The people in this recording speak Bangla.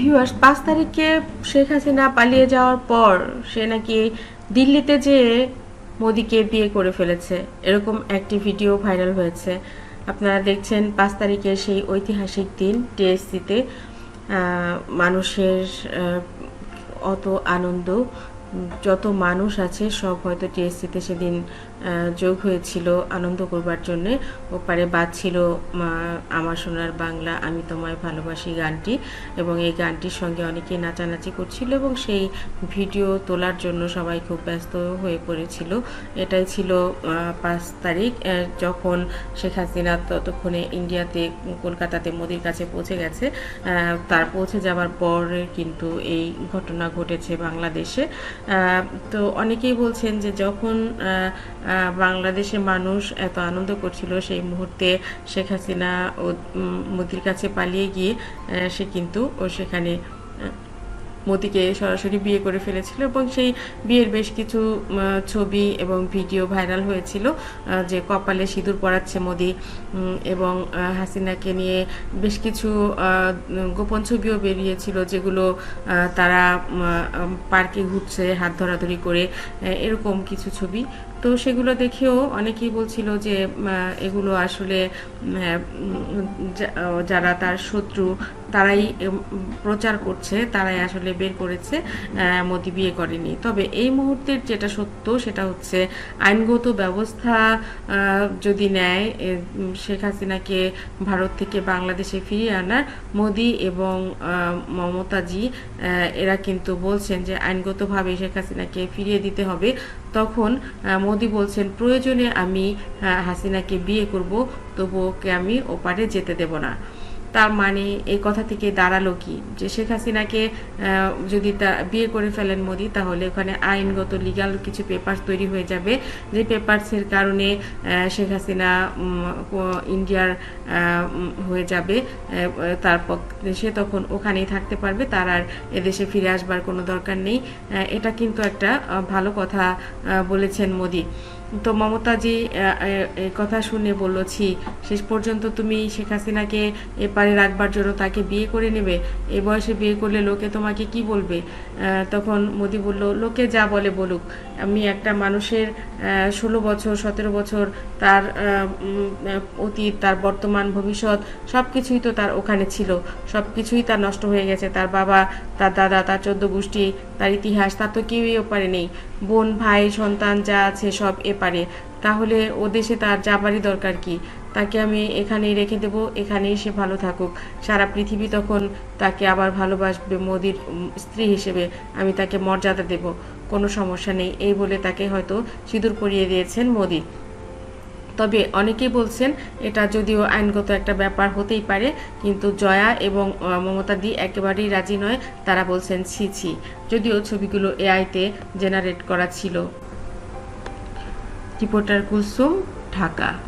ভিউয়ার্স পাঁচ তারিখে শেখ হাসিনা পালিয়ে যাওয়ার পর সে নাকি দিল্লিতে যেয়ে মোদিকে বিয়ে করে ফেলেছে। এরকম একটি ভিডিও ভাইরাল হয়েছে। আপনারা দেখছেন পাঁচ তারিখের সেই ঐতিহাসিক দিন টিএসসিতে। মানুষের অত আনন্দ। যত মানুষ আছে, সব হয়তো টিএসসিতে সেদিন যোগ হয়েছিল আনন্দ করবার জন্যে। ওপারে বাজছিল আমার সোনার বাংলা, আমি তোমায় ভালোবাসি গানটি। এবং এই গানটির সঙ্গে অনেকে নাচানাচি করছিল এবং সেই ভিডিও তোলার জন্য সবাই খুব ব্যস্ত হয়ে পড়েছিল। এটাই ছিল পাঁচ তারিখ যখন শেখ হাসিনা ততক্ষণে ইন্ডিয়াতে, কলকাতাতে মোদির কাছে পৌঁছে গেছে। তার পৌঁছে যাওয়ার পর কিন্তু এই ঘটনা ঘটেছে বাংলাদেশে। তো অনেকেই বলছেন যে যখন বাংলাদেশের মানুষ এত আনন্দ করছিল সেই মুহূর্তে শেখ হাসিনা ও মোদির কাছে পালিয়ে গিয়ে সে কিন্তু ও সেখানে মোদিকে সরাসরি বিয়ে করে ফেলেছিল এবং সেই বিয়ের বেশ কিছু ছবি এবং ভিডিও ভাইরাল হয়েছিল যে কপালে সিঁদুর পড়াচ্ছে মোদি এবং হাসিনাকে নিয়ে বেশ কিছু গোপন ছবিও বেরিয়েছিল যেগুলো তারা পার্কে ঘুরছে হাত ধরাধরি করে এরকম কিছু ছবি। তো সেগুলো দেখেও অনেকেই বলছিল যে এগুলো আসলে উম, আহ, উম, যা- আহ, যারা তার শত্রু তারাই প্রচার করছে তারাই আসলে বের করেছে মোদি বিয়ে করেনি। তবে এই মুহূর্তের যেটা সত্য, সেটা হচ্ছে আইনগত ব্যবস্থা যদি নেয় শেখ হাসিনাকে ভারত থেকে বাংলাদেশে ফিরিয়ে আনার। মোদি এবং মমতাজি এরা কিন্তু বলছেন যে আইনগতভাবে শেখ হাসিনাকে ফিরিয়ে দিতে হবে। তখন মোদি বলছেন, প্রয়োজনে আমি হাসিনাকে বিয়ে করব তবু ওকে আমি ওপারে যেতে দেব না। তার মানে এই কথা থেকে দাঁড়াল কি? যে শেখ হাসিনাকে যদি তা বিয়ে করে ফেলেন মোদি, তাহলে ওখানে আইনগত লিগাল কিছু পেপার তৈরি হয়ে যাবে। যে পেপারসের কারণে শেখ হাসিনা ইন্ডিয়ার হয়ে যাবে। তারপর সে তখন ওখানেই থাকতে পারবে। তার আর এদেশে ফিরে আসবার কোনো দরকার নেই। এটা কিন্তু একটা ভালো কথা বলেছেন মোদি। তো মমতাজি কথা শুনে বলল, ছি, শেষ পর্যন্ত তুমি শেখ হাসিনাকে এপারে রাখবার জন্য তাকে বিয়ে করে নেবে? এ বয়সে বিয়ে করলে লোকে তোমাকে কি বলবে? তখন মোদি বলল, লোকে যা বলে বলুক। আমি একটা মানুষের ষোলো বছর, সতেরো বছর তার অতীত, তার বর্তমান ভবিষ্যৎ সব কিছুই তো তার ওখানে ছিল। সব কিছুই তার নষ্ট হয়ে গেছে। তার বাবা, তার দাদা, তার চোদ্দ গোষ্ঠী, তার ইতিহাস, তার তো কেউই ওপারে নেই। বোন, ভাই, সন্তান যা আছে সব এপারে তাহলে ও দেশে তার যাবারই দরকার কি? তাকে আমি এখানেই রেখে দেব, এখানেই সে ভালো থাকুক। সারা পৃথিবী তখন তাকে আবার ভালোবাসবে মোদির স্ত্রী হিসেবে। আমি তাকে মর্যাদা দেব। কোনো সমস্যা নেই। এই বলে তাকে হয়তো সিঁদুর পরিয়ে দিয়েছেন মোদি। তবে অনেকেই বলছেন, এটা যদিও আইনগত একটা ব্যাপার হতেই পারে, কিন্তু জয়া এবং মমতা দি একেবারেই রাজি নয়। তারা বলছেন, ছি ছি। যদিও ছবিগুলো এআইতে জেনারেট করা ছিল। রিপোর্টার কুলসুম ঢাকা।